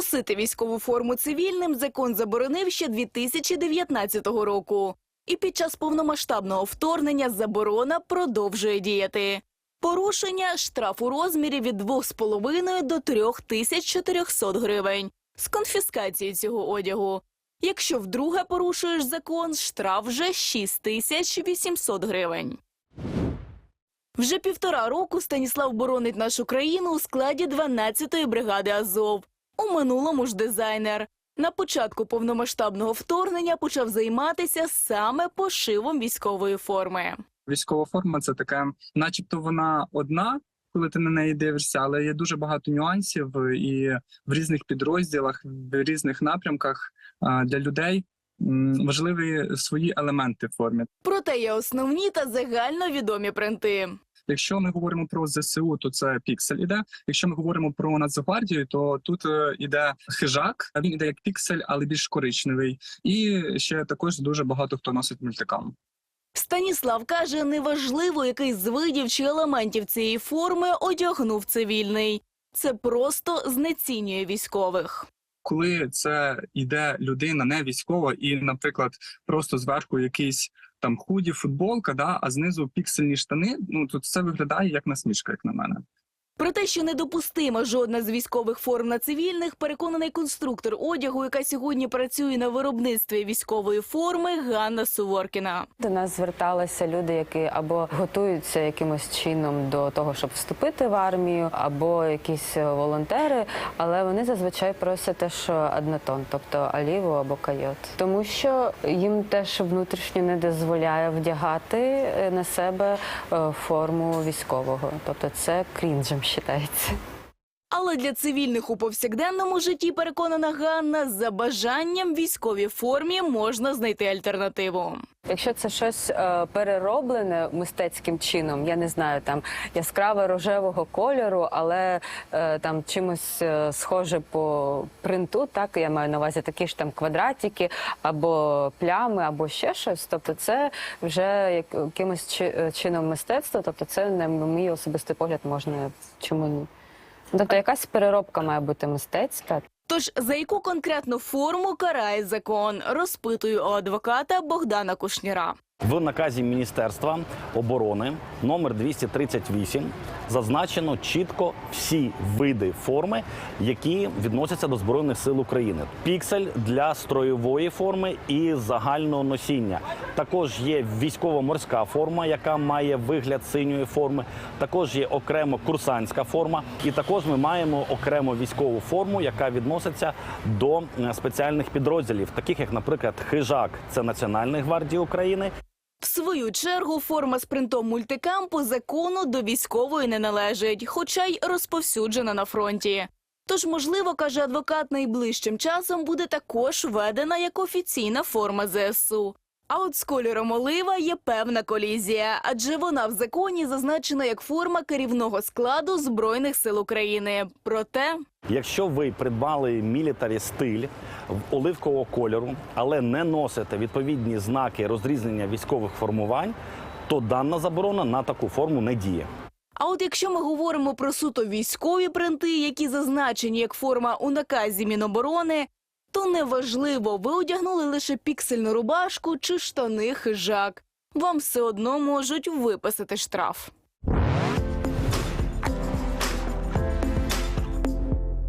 Носити військову форму цивільним закон заборонив ще 2019 року. І під час повномасштабного вторгнення заборона продовжує діяти. Порушення штраф у розмірі від 2,5 до 3400 гривень з конфіскацією цього одягу. Якщо вдруге порушуєш закон, штраф вже 6800 гривень. Вже півтора року Станіслав боронить нашу країну у складі 12-ї бригади Азов. У минулому ж дизайнер. На початку повномасштабного вторгнення почав займатися саме пошивом військової форми. Військова форма це таке, начебто вона одна, коли ти на неї дивишся, але є дуже багато нюансів і в різних підрозділах, в різних напрямках для людей важливі свої елементи в формі. Проте є основні та загальновідомі принти. Якщо ми говоримо про ЗСУ, то це піксель іде. Якщо ми говоримо про Нацгвардію, то тут е, іде хижак. а Він іде як піксель, але більш коричневий. І ще також дуже багато хто носить мультикам. Станіслав каже, неважливо, який з видів чи елементів цієї форми одягнув цивільний. Це просто знецінює військових. коли це йде людина не військова, і, наприклад, просто зверху якийсь там худі, футболка, да, а знизу піксельні штани. Ну тут це виглядає як насмішка, як на мене. Про те, що недопустима жодна з військових форм на цивільних, переконаний конструктор одягу, яка сьогодні працює на виробництві військової форми, Ганна Суворкіна. До нас зверталися люди, які або готуються якимось чином до того, щоб вступити в армію, або якісь е, волонтери, але вони зазвичай просять теж однотон, тобто аліву або кайот, тому що їм теж внутрішньо не дозволяє вдягати е, на себе е, форму військового, тобто це крінжем вважається. Але для цивільних у повсякденному житті, переконана Ганна, за бажанням військовій формі можна знайти альтернативу. Якщо це щось е, перероблене мистецьким чином, я не знаю, там яскраве рожевого кольору, але е, там чимось е, схоже по принту, так я маю на увазі такі ж там квадратики або плями, або ще щось. Тобто, це вже як- якимось е, чином мистецтва. Тобто, це на мій особистий погляд можна чому. Тобто, якась переробка має бути мистецька. Тож за яку конкретну форму карає закон, розпитую у адвоката Богдана Кушніра. В наказі Міністерства оборони номер 238 зазначено чітко всі види форми, які відносяться до збройних сил України. Піксель для строєвої форми і загального носіння. Також є військово-морська форма, яка має вигляд синьої форми. Також є окремо курсантська форма, і також ми маємо окремо військову форму, яка відноситься до е, спеціальних підрозділів, таких як, наприклад, хижак це Національної гвардії України. В свою чергу форма з принтом мультикам по закону до військової не належить, хоча й розповсюджена на фронті. Тож, можливо, каже адвокат, найближчим часом буде також введена як офіційна форма ЗСУ. А от з кольором олива є певна колізія, адже вона в законі зазначена як форма керівного складу Збройних сил України. Проте Якщо ви придбали мілітарі стиль в оливкового кольору, але не носите відповідні знаки розрізнення військових формувань, то дана заборона на таку форму не діє. А от якщо ми говоримо про суто військові принти, які зазначені як форма у наказі Міноборони, то неважливо, ви одягнули лише піксельну рубашку чи штани хижак. Вам все одно можуть виписати штраф.